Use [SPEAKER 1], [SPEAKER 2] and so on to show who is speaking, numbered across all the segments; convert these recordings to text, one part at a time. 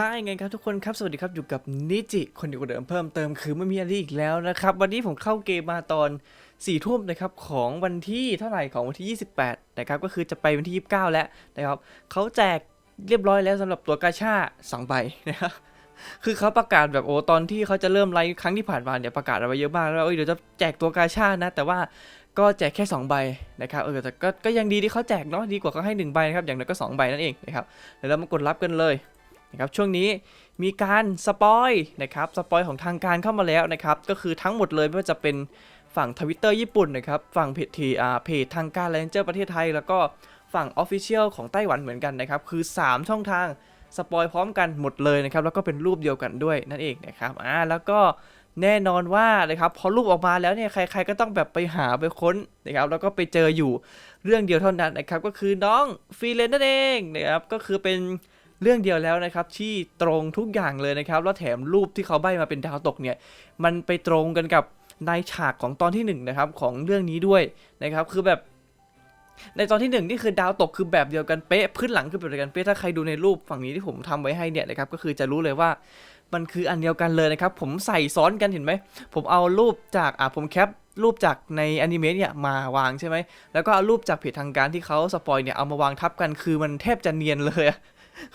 [SPEAKER 1] ฮายไงครับทุกคนครับ สวัสดีครับอยู่กับนิจิคนอยู่กับเดิมเพิ่มเติมคือไม่มีอะไรอีกแล้วนะครับ วันนี้ผมเข้าเกมมาตอน4ี่ทุ่มนะครับของวันที่เท่าไหร่ของวันที่ 28 นะครับ ก็คือจะไปวันที่ 29 แล้วนะครับเขาแจกเรียบร้อยแล้วสำหรับตัวกาชาสองใบนะครับคือเขาประกาศแบบโอ้ตอนที่เขาจะเริ่มไลฟ์ครั้งที่ผ่านมาเนี่ยประกาศเอาไว้เยอะมากแล้วเอ้ยเดี๋ยวจะแจกตัวกาชานะ แต่ว่าก็แจกแค่ 2 ใบนะครับเออแต่ก็ก็ยังดีที่เขาแจกเนาะดีกว่าเขาให้ 1 ใบนะครับอย่างน้อยก็ 2 ใบนั่นเองนะครับเดี๋ยวเรามากดรับกันเลย นะครับช่วงนี้มีการสปอยนะครับสปอยของทางการเข้ามาแล้วนะครับก็คือทั้งหมดเลยไม่ว่าจะเป็นฝั่งทวิตเตอร์ญี่ปุ่นนะครับฝั่งเพจทีอ่าเพจทางการแลนเจอร์ประเทศไทย แล้วก็ฝั่ง Official ของไต้หวันเหมือนกันนะครับคือ 3 ช่องทางสปอยพร้อมกันหมดเลยนะครับแล้วก็เป็นรูปเดียวกันด้วยนั่นเองนะครับอ่าแล้วก็แน่นอนว่านะครับพอรูปออกมาแล้วเนี่ยใคร ๆก็ต้องแบบไปหาไปค้นนะครับแล้วก็ไปเจออยู่เรื่องเดียวเท่านั้นนะครับก็คือน้องฟรีเลนนั่นเองนะครับก็คือเป็น เรื่องเดียวแล้วนะครับที่ตรงทุกอย่างเลยนะครับ แล้วแถมรูปที่เขาใบมาเป็นดาวตกเนี่ย มันไปตรงกันกับในฉากของตอนที่หนึ่งนะครับของเรื่องนี้ด้วยนะครับ คือแบบ ในตอนที่หนึ่งนี่คือดาวตกคือแบบเดียวกันเป๊ะพื้นหลังคือแบบเดียวกันเป๊ะถ้าใครดูในรูปฝั่งนี้ที่ผมทำไว้ให้เนี่ยนะครับก็คือจะรู้เลยว่ามันคืออันเดียวกันเลยนะครับ ผมใส่ซ้อนกันเห็นไหม ผมเอารูปจากอะผมแคปรูปจากในอนิเมะเนี่ยมาวางใช่ไหม แล้วก็เอารูปจากเพจทางการที่เขาสปอยเนี่ยเอามาวางทับกันคือมันแทบจะเนียนเลย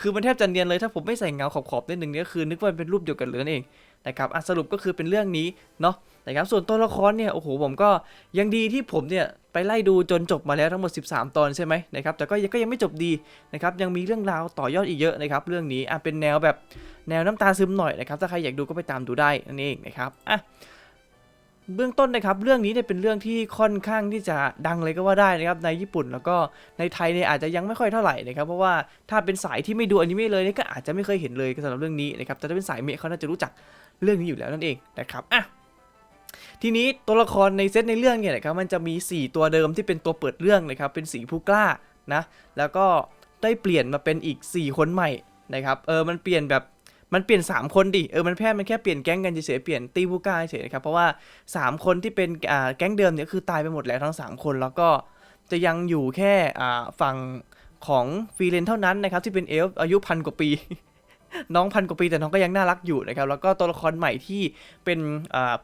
[SPEAKER 1] คือมันแทบจะเนียนเลยถ้าผมไม่ใส่เงาขอบๆนิดนึงเนี่ยคือ นึกว่าเป็นรูปเดียวกันเลยนั่นเองนะครับอะสรุปก็คือเป็นเรื่องนี้เนาะนะครับส่วนตัวละครเนี่ยโอ้โหผมก็ยังดีที่ผมเนี่ยไปไล่ดูจนจบมาแล้วทั้งหมด 13 ตอนใช่ไหมนะครับแต่ก็ยังก็ยังไม่จบดีนะครับยังมีเรื่องราวต่อยอดอีกเยอะนะครับเรื่องนี้อะเป็นแนวแบบแนวน้ำตาซึมหน่อยนะครับถ้าใครอยากดูก็ไปตามดูได้นั่นเองนะครับอะ เบื้องต้นนะครับเรื่องนี้เนี่ยเป็นเรื่องที่ค่อนข้างที่จะดังเลยก็ว่าได้นะครับในญี่ปุ่นแล้วก็ในไทยเนี่ยอาจจะยังไม่ค่อยเท่าไหร่นะครับเพราะว่าถ้าเป็นสายที่ไม่ดูอนิเมะเลยเนี่ยก็อาจจะไม่เคยเห็นเลยสำหรับเรื่องนี้นะครับแต่ถ้าเป็นสายเมะเขาน่าจะรู้จักเรื่องนี้อยู่แล้วนั่นเองนะครับอะทีนี้ตัวละครในเซตในเรื่องเนี่ยนะครับมันจะมี 4 ตัวเดิมที่เป็นตัวเปิดเรื่องนะครับเป็นสีผู้กล้านะแล้วก็ได้เปลี่ยนมาเป็นอีก 4 คนใหม่นะครับเออมันเปลี่ยนแบบ มันเปลี่ยน 3 คนดิเออมันแค่มันแค่เปลี่ยนแก๊งกันเฉยๆเปลี่ยนตีผู้กล้าเฉยๆนะครับเพราะว่า 3 คนที่เป็นอ่าแก๊งเดิมเนี่ยคือตายไปหมดแล้วทั้ง 3 คนแล้วก็จะยังอยู่แค่อ่าฝั่งของฟรีเลนเท่านั้นนะครับที่เป็นเอลฟ์อายุพันกว่าปี น้องพันกว่าปีแต่น้องก็ยังน่ารักอยู่นะครับแล้วก็ตัวละครใหม่ที่เป็น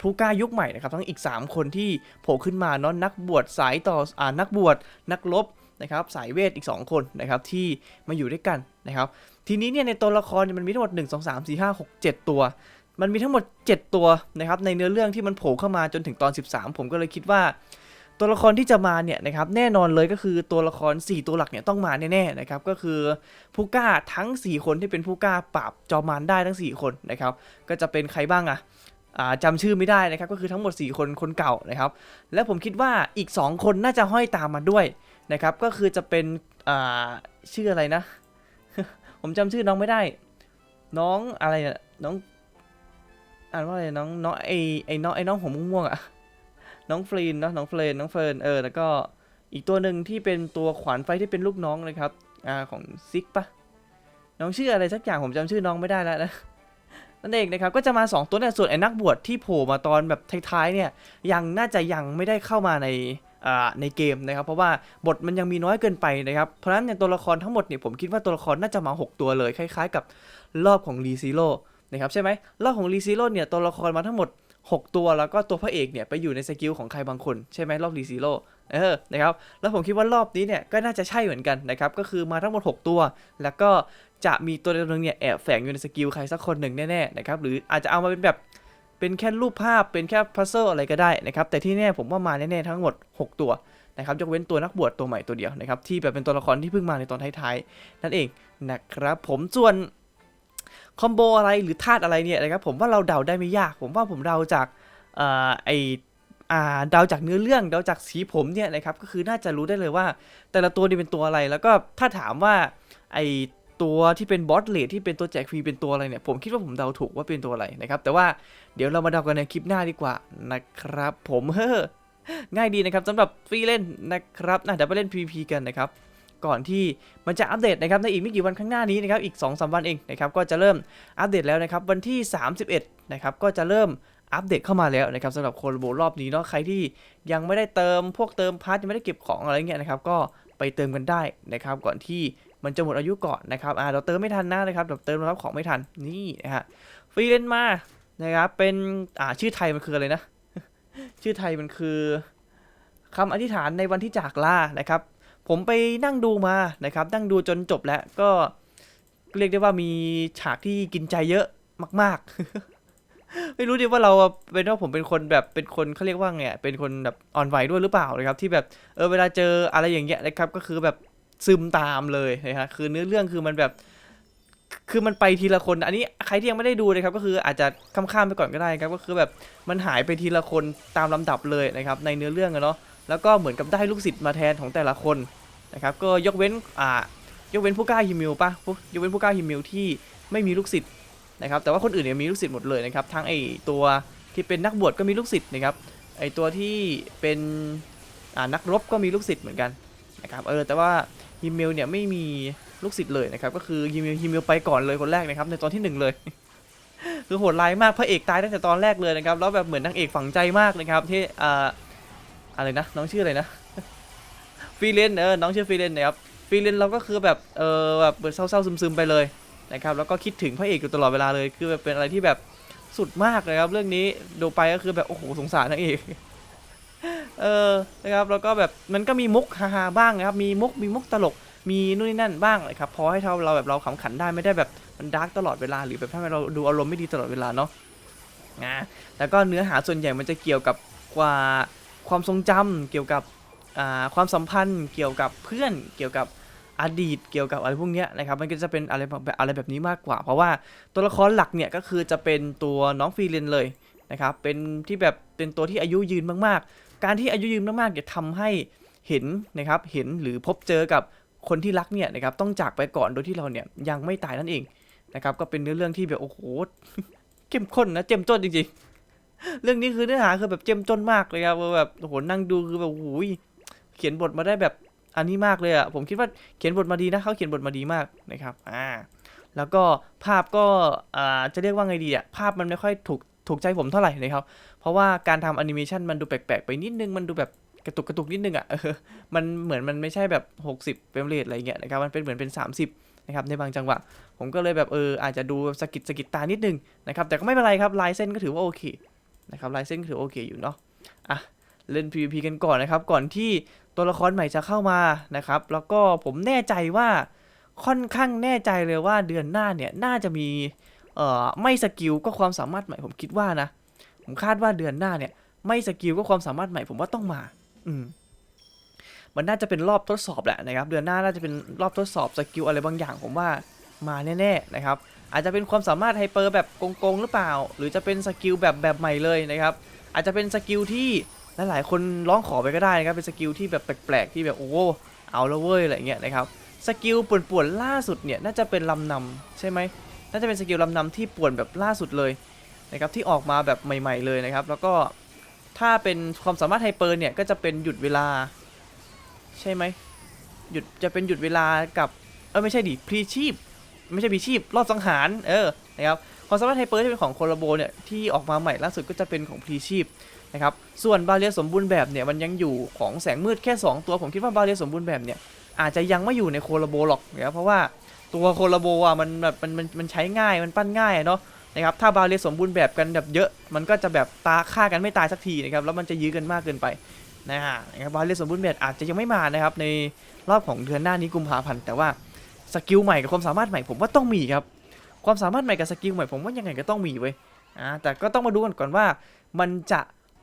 [SPEAKER 1] ผู้กล้ายุคใหม่นะครับทั้งอีก 3 คนที่โผล่ขึ้นมาเนาะนักบวชสายต่ออนักบวชนักรบนะครับสายเวทอีก 2 คนนะครับที่มาอยู่ด้วยกันนะครับ ทีนี้เนี่ยในตัวละครมันมีทั้งหมด 1 2 3 4 5 6 7 ตัว มันมีทั้งหมด 7 ตัวนะครับในเนื้อเรื่องที่มันโผล่เข้ามาจนถึงตอน 13 ผมก็เลยคิดว่า ตัวละครที่จะมาเนี่ยนะครับแน่นอนเลยก็คือตัวละคร 4 ตัวหลักเนี่ยต้องมาแน่ๆนะครับก็คือผู้กล้าทั้ง 4 คนที่เป็นผู้กล้าปราบจอมารได้ทั้ง 4 คนนะครับก็จะเป็นใครบ้างอะจำชื่อไม่ได้นะครับก็คือทั้งหมด 4 คนคนเก่านะครับ และผมคิดว่าอีก 2 คนน่าจะห้อยตามมาด้วยนะครับก็คือจะเป็นชื่ออะไรนะ ผมจำชื่อน้องไม่ได้ น้องอะไรอะน้อง อ่านว่าอะไรน้องน้องไอไอน้องไอน้องผมม่วงอะน้องฟรีนเนอะน้องเฟรนน้องเฟิร์นเออแล้วก็อีกตัวหนึ่งที่เป็นตัวขวานไฟที่เป็นลูกน้องนะครับอ่าของซิกปะน้องชื่ออะไรสักอย่างผมจำชื่อน้องไม่ได้แล้วนะนั่นเองนะครับก็จะมา 2 ตัวเนี่ยส่วนไอ้นักบวชที่โผล่มาตอนแบบท้ายๆเนี่ยยังน่าจะยังไม่ได้เข้ามาใน ในเกมนะครับ เพราะว่าบทมันยังมีน้อยเกินไปนะครับเพราะฉะนั้นในยตัวละครทั้งหมดเนี่ยผมคิดว่าตัวละครน่าจะมา 6 ตัวเลยคล้ายๆ กับรอบของรีซิโร่นะครับใช่ไหมรอบของรีซิโร่เนี่ยตัวละครมาทั้งหมด 6 ตัวแล้วก็ตัวพระเอกเนี่ยไปอยู่ในสกิลของใครบางคนใช่ไหมรอบรีซิโร่เออนะครับแล้วผมคิดว่ารอบนี้เนี่ยก็น่าจะใช่เหมือนกันนะครับก็คือมาทั้งหมด 6 ตัว แล้วก็จะมีตัวหนึงเนี่ยแอบแฝงอยู่ในสกิลใครสักคนหนึ่งแน่ๆนะครับหรืออาจจะเอามาเป็นแบบ เป็นแค่รูปภาพเป็นแค่พัซเซิลอะไรก็ได้นะครับ แต่ที่แน่ผมว่ามาแน่ๆทั้งหมด 6 ตัวนะครับยกเว้นตัวนักบวชตัวใหม่ตัวเดียวนะครับที่แบบเป็นตัวละครที่เพิ่งมาในตอนท้ายๆนั่นเองนะครับ ผมส่วนคอมโบอะไรหรือธาตุอะไรเนี่ยนะครับผมว่าเราเดาได้ไม่ยาก ผมว่าผมเดาจากเอ่อไออ่าเดาจากเนื้อเรื่องเดาจากสีผมเนี่ยนะครับก็คือน่าจะรู้ได้เลยว่า แต่ละตัวนี่เป็นตัวอะไรแล้วก็ถ้าถามว่าไอ ตัวที่เป็นบอสเลดที่เป็นตัวแจกฟรีเป็นตัวอะไรเนี่ยผมคิดว่าผมเดาถูกว่าเป็นตัวอะไรนะครับ แต่ว่าเดี๋ยวเรามาเดากันในคลิปหน้าดีกว่านะครับ ผมเฮ้อง่ายดีนะครับสำหรับฟรีเล่นนะครับนะเดี๋ยวไปเล่น PVP กันนะครับก่อนที่มันจะอัปเดตนะครับในอีกไม่กี่วันข้างหน้านี้นะครับอีก2อสวันเองนะครับก็จะเริ่มอัปเดตแล้วนะครับวันที่ 31นะครับก็จะเริ่มอัปเดตเข้ามาแล้วนะครับสำหรับโคโลโบรอบนี้เนาะใครที่ยังไม่ได้เติมพวกเติมพาร์ทยังไม่ได้เก็บของอะไรเงี้ยนะครับก็ไปเติมกันได้นะครับก่อนที่ มันจะหมดอายุก่อนนะครับอ่าเราเติมไม่ทันนะนะครับเราเติมรับของไม่ทันนี่นะฮะฟรีเลนมานะครับเป็นอ่าชื่อไทยมันคืออะไรนะ ชื่อไทยมันคือคำอธิษฐานในวันที่จากลานะครับ ผมไปนั่งดูมานะครับ นั่งดูจนจบแล้วก็เรียกได้ว่ามีฉากที่กินใจเยอะมาก ๆ ไม่รู้ดิว่าเราเป็นว่าผมเป็นคนแบบเป็นคนเขาเรียกว่าไงเป็นคนแบบอ่อนไหวด้วยหรือเปล่านะครับ ที่แบบเออเวลาเจออะไรอย่างเงี้ยนะครับ ก็คือแบบ ซึมตามเลยนะฮะคือเนื้อเรื่องคือมันแบบ คือมันไปทีละคน อันนี้ใครที่ยังไม่ได้ดูนะครับ ก็คืออาจจะข้ามๆไปก่อนก็ได้ครับ ก็คือแบบมันหายไปทีละคนตามลำดับเลยนะครับ ในเนื้อเรื่องเนาะแล้วก็เหมือนกับได้ลูกศิษย์มาแทนของแต่ละคนนะครับ ก็ยกเว้นอ่ายกเว้นผู้กล้าฮิมิวปะยกเว้นผู้กล้าฮิมิวที่ไม่มีลูกศิษย์นะครับ แต่ว่าคนอื่นเนี่ยมีลูกศิษย์หมดเลยนะครับ ทั้งไอตัวที่เป็นนักบวชก็มีลูกศิษย์นะครับ ไอตัวที่เป็นอ่านักรบก็มีลูกศิษย์เหมือนกันนะครับ เออ แต่ว่า ฮิมิวเนี่ยไม่มีลูกศิษย์เลยนะครับก็คือฮิมิวฮิมิวไปก่อนเลยคนแรกนะครับในตอนที่หนึ่งเลย คือโหดร้ายมากพระเอกตายตั้งแต่ตอนแรกเลยนะครับแล้วแบบเหมือนนางเอกฝังใจมากนะครับที่อ่าอะไรนะน้องชื่ออะไรนะฟรีเลนเออน้องชื่อฟรีเลนนะครับฟรีเลนเราก็คือแบบเออแบบเปิดเศร้าๆซึมๆไปเลยนะครับแล้วก็คิดถึงพระเอกอยู่ตลอดเวลาเลยคือแบบเป็นอะไรที่แบบสุดมากเลยครับเรื่องนี้ดูไปก็คือแบบโอ้โหสงสารนางเอก เออนะครับแล้วก็แบบมันก็มีมุกฮาๆบ้างนะครับมีมุกมีมุกตลกมีนู่นนี่นั่นบ้างนะครับพอให้เราเราแบบเราขำขันได้ไม่ได้แบบมันดาร์กตลอดเวลาหรือแบบถ้เราดูอารมณ์ไม่ดีตลอดเวลาเนาะนะแล้วก็เนื้อหาส่วนใหญ่มันจะเกี่ยวกับกว่าความทรงจำเกี่ยวกับความสัมพันธ์เกี่ยวกับเพื่อนเกี่ยวกับอดีตเกี่ยวกับอะไรพวกเนี้ยนะครับมันก็จะเป็นอะไรแบบอะไรแบบนี้มากกว่า เพราะว่าตัวละครหลักเนี่ยก็คือจะเป็นตัวน้องฟีเลนเลยนะครับเป็นที่แบบเป็นตัวที่อายุยืนมากๆ การที่อายุยืนมากๆจะทำให้เห็นนะครับเห็นหรือพบเจอกับคนที่รักเนี่ยนะครับต้องจากไปก่อนโดยที่เราเนี่ยยังไม่ตายนั่นเองนะครับก็เป็นเนื้อเรื่องที่แบบโอ้โหเข้มข้นนะเจ้มจนจริงๆ เรื่องนี้คือเนื้อหาคือแบบเจ้มจนมากเลยครับแบบโอ้โหนั่งดูคือแบบโอ้โหเขียนบทมาได้แบบอันนี้มากเลยอะผมคิดว่าเขียนบทมาดีนะเขาเขียนบทมาดีมากนะครับอ่าแล้วก็ภาพก็อ่าจะเรียกว่าไงดีอะภาพมันไม่ค่อยถูกถูกใจผมเท่าไหร่นะครับ ราะว่าการทำแอนิเมชันมันดูแปลกๆ ไปนิดนึง มันดูแบบกระตุกกระตุกนิดนึงอะเออมันเหมือนมันไม่ใช่แบบ 60เฟรมเรทอะไรเงี้ยนะครับ มันเป็นเหมือนเป็น 30 นะครับ ในบางจังหวะ ผมก็เลยแบบเอออาจจะดูสะกิดสะกิดตานิดนึงนะครับ แต่ก็ไม่เป็นไรครับลายเส้นก็ถือว่าโอเคนะครับลายเส้นก็ถือโอเคอยู่เนาะ อะเล่น PVP กันก่อนนะครับ ก่อนที่ตัวละครใหม่จะเข้ามานะครับ แล้วก็ผมแน่ใจว่าค่อนข้างแน่ใจเลยว่าเดือนหน้าเนี่ยน่าจะมีเอ่อไม่สกิลก็ความสามารถใหม่ผมคิดว่านะ ผมคาดว่าเดือนหน้าเนี่ย ไม่สกิลก็ความสามารถใหม่ผมว่าต้องมา อืมมันน่าจะเป็นรอบทดสอบแหละนะครับ เดือนหน้าน่าจะเป็นรอบทดสอบสกิลอะไรบางอย่าง ผมว่ามาแน่ๆนะครับ อาจจะเป็นความสามารถไฮเปอร์แบบโกงๆหรือเปล่า หรือจะเป็นสกิลแบบแบบใหม่เลยนะครับ อาจจะเป็นสกิลที่หลายๆคนร้องขอไปก็ได้นะครับ เป็นสกิลที่แบบแปลกๆที่แบบโอ้โหเอาแล้วเว้ยอะไรเงี้ยนะครับ สกิลป่วนๆล่าสุดเนี่ยน่าจะเป็นลำนำใช่ไหมน่าจะเป็นสกิลลำนำที่ป่วนแบบล่าสุดเลย นะครับที่ออกมาแบบใหม่ ๆ เลยนะครับ แล้วก็ถ้าเป็นความสามารถไฮเปอร์เนี่ยก็จะเป็นหยุดเวลา ใช่ไหมหยุดจะเป็นหยุดเวลากับเออไม่ใช่ดิพรีชีพไม่ใช่พรีชีพรอบสังหารเออนะครับความสามารถไฮเปอร์ที่เป็นของโคลาโบเนี่ยที่ออกมาใหม่ล่าสุดก็จะเป็นของพรีชีพนะครับส่วนบาเรียสมบูรณ์แบบเนี่ยมันยังอยู่ของแสงมืดแค่ 2 ตัวผมคิดว่าบาเรียสมบูรณ์แบบเนี่ยอาจจะยังไม่อยู่ในโคลาโบหรอกนะครับเพราะว่าตัวโคลาโบอะมันแบบมันมันมันใช้ง่ายมันปั้นง่ายเนาะ นะครับถ้าบาเรีสมบูรณ์แบบกันแบบเยอะ มันก็จะแบบตาฆ่ากันไม่ตายสักทีนะครับแล้วมันจะยื้อกันมากเกินไปนะฮะนะครับบาเรีสมบูรณ์แบบอาจจะยังไม่มานะครับในรอบของเดือนหน้านี้กุมภาพันธ์แต่ว่าสกิลใหม่กับความสามารถใหม่ผมว่าต้องมีครับความสามารถใหม่กับสกิลใหม่ผมว่ายังไงก็ต้องมีเว้ยอ่าแต่ก็ต้องมาดูกันก่อนว่ามันจะ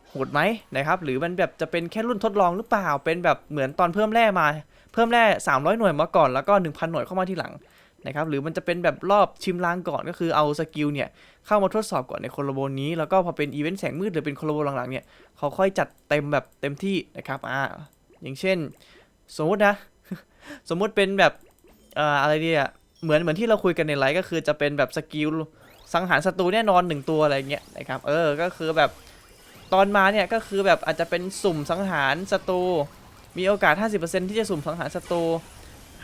[SPEAKER 1] โหดไหมนะครับหรือมันแบบจะเป็นแค่รุ่นทดลองหรือเปล่าเป็นแบบเหมือนตอนเพิ่มแร่มาเพิ่มแร่300 หน่วยมาก่อนแล้วก็ 1,000 หน่วยเข้ามาทีหลัง นะครับหรือมันจะเป็นแบบรอบชิมลางก่อนก็คือเอาสกิลเนี่ยเข้ามาทดสอบก่อนในโคโลโบนี้ แล้วก็พอเป็นอีเวนต์แสงมืดหรือเป็นโคโลโบหลังๆเนี่ยเขาค่อยจัดเต็มแบบเต็มที่นะครับอ่าอย่างเช่น สมมตินะ สมมุติเป็นแบบเอ่ออะไรดีอะเหมือนเหมือนที่เราคุยกันในไลฟ์ก็คือจะเป็นแบบสกิลสังหารศัตรูแน่นอนหนึ่งตัวอะไรเงี้ยนะครับเออก็คือแบบตอนมาเนี่ยก็คือแบบอาจจะเป็นสุ่มสังหารศัตรูมีโอกาส 50%ที่จะสุ่มสังหารศัตรู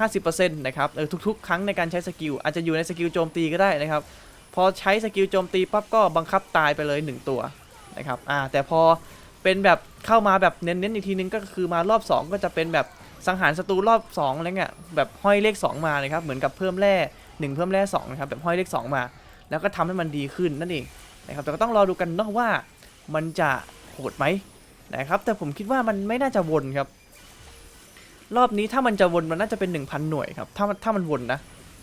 [SPEAKER 1] 50%นะครับเออทุกๆ ครั้งในการใช้สกิลอาจจะอยู่ในสกิลโจมตีก็ได้นะครับพอใช้สกิลโจมตีปั๊บก็บังคับตายไปเลย 1 ตัวนะครับอ่าแต่พอเป็นแบบเข้ามาแบบเน้นๆอีกทีนึงก็คือมารอบ 2 ก็จะเป็นแบบสังหารศัตรูรอบ2อะไรเงี้ยแบบห้อยเลข 2 มานะครับเหมือนกับเพิ่มแร่1เพิ่มแร่2นะครับแบบห้อยเลข 2 มา แล้วก็ทำให้มันดีขึ้นนั่นเองนะครับแต่ก็ต้องรอดูกันเนาะว่ามันจะโหดไหมนะครับแต่ผมคิดว่ามันไม่น่าจะวนครับ รอบนี้ถ้ามันจะวนมันน่าจะเป็น 1,000 หน่วยครับถ้ามันถ้ามันวนนะ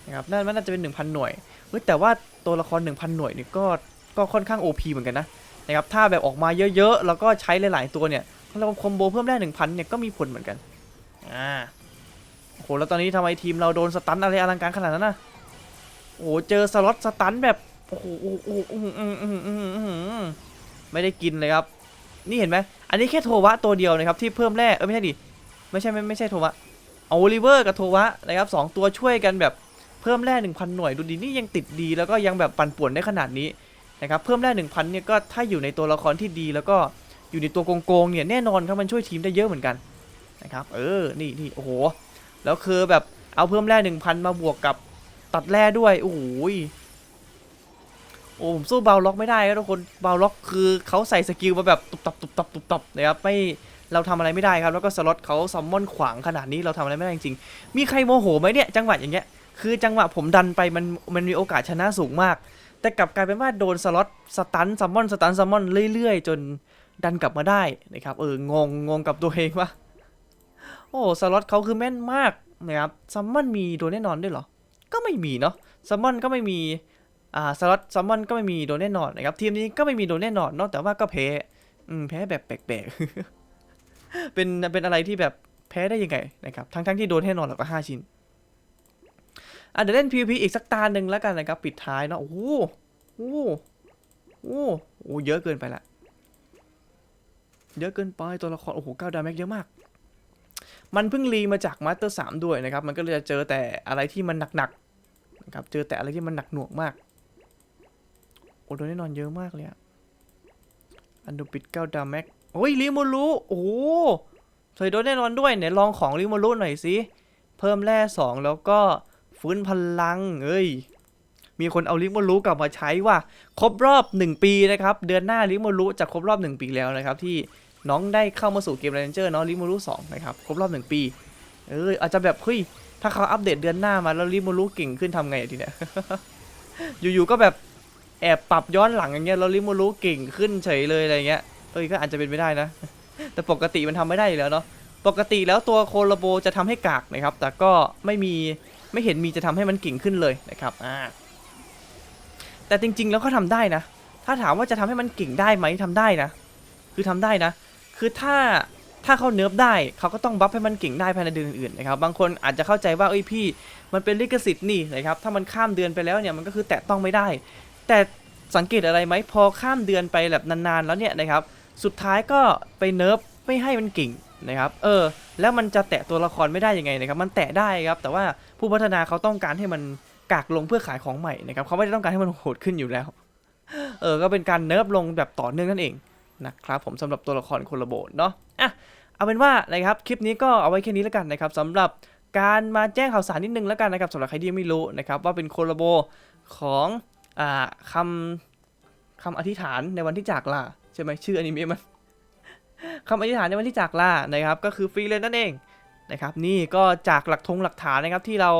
[SPEAKER 1] นะครับน่ามันน่าจะเป็น 1,000 หน่วยเฮ้ยแต่ว่าตัวละคร 1,000 หน่วยนี่ก็ก็ค่อนข้าง OP เหมือนกันนะนะครับถ้าแบบออกมาเยอะๆ แล้วก็ใช้หลายๆตัวเนี่ยเราคอมโบเพิ่มได้ 1,000 เนี่ยก็มีผลเหมือนกันอ่าโหแล้วตอนนี้ทำไมทีมเราโดนสตันอะไรอลังการขนาดนั้นนะโอ้เจอสล็อตสตันแบบโอ้โหโอ้โหโอ้โหไม่ได้กินเลยครับ นี่เห็นไหมอันนี้แค่โทวะตัวเดียวนะครับที่เพิ่มแร่เออไม่ใช่ดิ ไม่ใช่ไม่ไม่ใช่โทวะเอาโอลิเวอร์กับโทวะนะครับสองตัวช่วยกันแบบเพิ่มแร่1,000 หน่วยดูดีนี่ยังติดดีแล้วก็ยังแบบปั่นป่วนได้ขนาดนี้นะครับเพิ่มแร่1,000เนี่ยก็ถ้าอยู่ในตัวละครที่ดีแล้วก็อยู่ในตัวโกงๆเนี่ยแน่นอนครับมันช่วยทีมได้เยอะเหมือนกันนะครับเออนี่นี่โอ้โหแล้วคือแบบเอาเพิ่มแร่1,000 มาบวกกับตัดแร่ด้วยโอ้โหโอ้ผมสู้เบาล็อกไม่ได้ครับทุกคนเบาล็อกคือเขาใส่สกิลมาแบบตุบตับตุบตับตุบตับนะครับไม่ เราทำอะไรไม่ได้ครับ แล้วก็สล็อตเขาซัมมอนขวางขนาดนี้เราทำอะไรไม่ได้จริงๆ มีใครโมโหไหมเนี่ยจังหวะอย่างเงี้ย คือจังหวะผมดันไปมันมันมีโอกาสชนะสูงมาก แต่กลับกลายเป็นว่าโดนสล็อตสตันซัมมอนสตันซัมมอนเรื่อยๆ จนดันกลับมาได้นะครับ เอองงงงกับตัวเองว่าโอ้สล็อตเขาคือแม่นมากนะครับซัมมอนมีโดนแน่นอนด้วยเหรอ ก็ไม่มีเนาะซัมมอนก็ไม่มีอ่าสล็อตซัมมอนก็ไม่มีโดนแน่นอนนะครับทีมนี้ก็ไม่มีโดนแน่นอนเนาะแต่ว่าก็แพ้อืมแพ้แบบแปลกๆ เป็นเป็นอะไรที่แบบแพ้ได้ยังไงนะครับ ทั้งทั้งที่โดนแน่นอนหรอกก็ห้าชิ้นอะเดี๋ยวเล่น PVP อีกสักตาหนึ่งแล้วกันนะครับ ปิดท้ายเนาะโอ้โหโอ้โหโอ้โหเยอะเกินไปละเยอะเกินไปตัวละครโอ้โหเก้าดาเมกเยอะมาก มันเพิ่งรีมาจากมาสเตอร์สามด้วยนะครับ มันก็เลยจะเจอแต่อะไรที่มันหนักๆนะครับเจอแต่อะไรที่มันหนักหน่วงมากโอ้โดนแน่นอนเยอะมากเลยอะอันดูปิดเก้าดาเมก โอ้ยลิโมรุโอ้โหเคยโดนแน่นอนด้วยเนี่ยลองของลิโมรุหน่อยสิเพิ่มแร่สองแล้วก็ฟื้นพลังเอ้ยมีคนเอาลิโมรุกลับมาใช้ว่ะครบรอบ 1 ปีนะครับ เดือนหน้าลิโมรุจะครบรอบ 1 ปีแล้วนะครับ ที่น้องได้เข้ามาสู่เกมเรนเจอร์เนาะลิโมรุ2นะครับครบรอบ 1 ปี เอ้ยอาจจะแบบเฮ้ยถ้าเขาอัปเดตเดือนหน้ามาแล้วลิโมรุเก่งขึ้นทำไงทีเนี้ยอยู่ๆก็แบบแอบปรับย้อนหลังอย่างเงี้ยแล้วลิโมรุเก่งขึ้นเฉยเลยอะไรเงี้ย อ้ยก็อาจจะเป็นไปได้นะ แต่ปกติมันทำไม่ได้อยู่แล้วเนาะปกติแล้วตัวโคโลโบจะทำให้กากนะครับ แต่ก็ไม่มีไม่เห็นมีจะทำให้มันเก่งขึ้นเลยนะครับอ่าแต่จริงๆแล้วก็ทำได้นะ ถ้าถามว่าจะทำให้มันเก่งได้ไหมทำได้นะ คือทำได้นะ คือถ้าถ้าเขาเนิร์ฟได้เขาก็ต้องบัฟให้มันเก่งได้ภายในเดือนอื่นๆนะครับ บางคนอาจจะเข้าใจว่าเอ้ยพี่ มันเป็นลิขสิทธิ์นี่นะครับ ถ้ามันข้ามเดือนไปแล้วเนี่ยมันก็คือแตะต้องไม่ได้ แต่สังเกตอะไรไหมพอข้ามเดือนไปแบบนานๆแล้วเนี่ยนะครับ สุดท้ายก็ไปเนิร์ฟไม่ให้มันเก่งนะครับ เออ แล้วมันจะแตะตัวละครไม่ได้ยังไงนะครับ มันแตะได้ครับ แต่ว่าผู้พัฒนาเขาต้องการให้มันกากลงเพื่อขายของใหม่นะครับ เขาไม่ได้ต้องการให้มันโหดขึ้นอยู่แล้ว เออ ก็เป็นการเนิร์ฟลงแบบต่อเนื่องนั่นเองนะครับผมสำหรับตัวละครคนละโบนเนาะ อะ เอาเป็นว่านะครับ คลิปนี้ก็เอาไว้แค่นี้แล้วกันนะครับสำหรับการมาแจ้งข่าวสารนิดนึงแล้วกันนะครับสำหรับใครที่ยังไม่รู้นะครับว่าเป็นโคลาโบของอ่าคำคำอธิษฐานในวันที่จากลา ใช่ไหมชื่ออนิเมะมัน คำอธิษฐานในวันที่จากลานะครับ ก็คือฟรีเลยนั่นเองนะครับ นี่ก็จากหลักทงหลักฐานนะครับที่เรา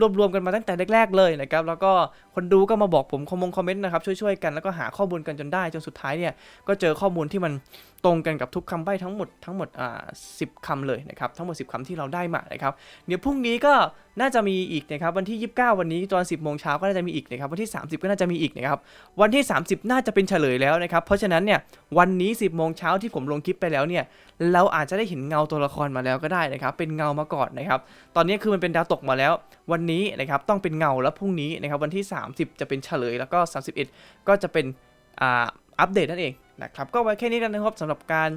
[SPEAKER 1] รวบรวมกันมาตั้งแต่แรกๆเลยนะครับ แล้วก็ คนดูก็มาบอกผมคอมมงคอมเมนต์นะครับช่วยๆกันแล้วก็หาข้อมูลกันจนได้จนสุดท้ายเนี่ยก็เจอข้อมูลที่มันตรงกันกับทุกคำใบ้ทั้งหมดทั้งหมดอ่าสิคำเลยนะครับทั้งหมด 10คำที่เราได้มานะครับเดี๋ยวพรุ่งนี้ก็น่าจะมีอีกนะครับวันที่ 29 วันนี้ตอน 10โมงเช้าก็น่าจะมีอีกนะครับวันที่ 30 ก็น่าจะมีอีกนะครับวันที่ 30 น่าจะเป็นเฉลยแล้วนะครับเพราะฉะนั้นเนี่ยวันนี้ 10โมงเช้าที่ผมลงคลิปไปแล้วเนี่ยเราอาจจะได้เห็นเงาตัวละครมาแล้วก็ได้นะครับเป็นเงามาก่อนนะครับตอนนี้คือมันเป็นดาวตกมาแล้ว วันนี้นะครับต้องเป็นเงาแล้วพรุ่งนี้นะครับวันที่30 จะเป็นเฉลย แล้วก็ 31 ก็จะเป็นอ่าอัปเดตนั่นเองนะครับก็ไว้แค่นี้กันนะครับสำหรับการ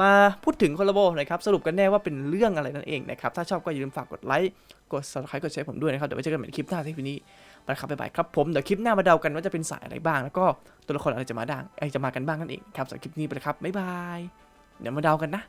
[SPEAKER 1] มาพูดถึงคอลลาโบนะครับสรุปกันแน่ว่าเป็นเรื่องอะไรนั่นเองนะครับถ้าชอบก็อย่าลืมฝากกดไลค์กด subscribe กดแชร์ผมด้วยนะครับเดี๋ยวไว้เจอกันใหม่ในคลิปหน้าที่วันนี้ไปครับบ๊ายบายครับผมเดี๋ยวคลิปหน้ามาเดากันว่าจะเป็นสายอะไรบ้าง แล้วก็ตัวละครอะไรจะมาดังอะไรจะมากันบ้างนั่นเองครับสำหรับคลิปนี้ไปเลยครับบ๊ายบายเดี๋ยวมาเดากันนะ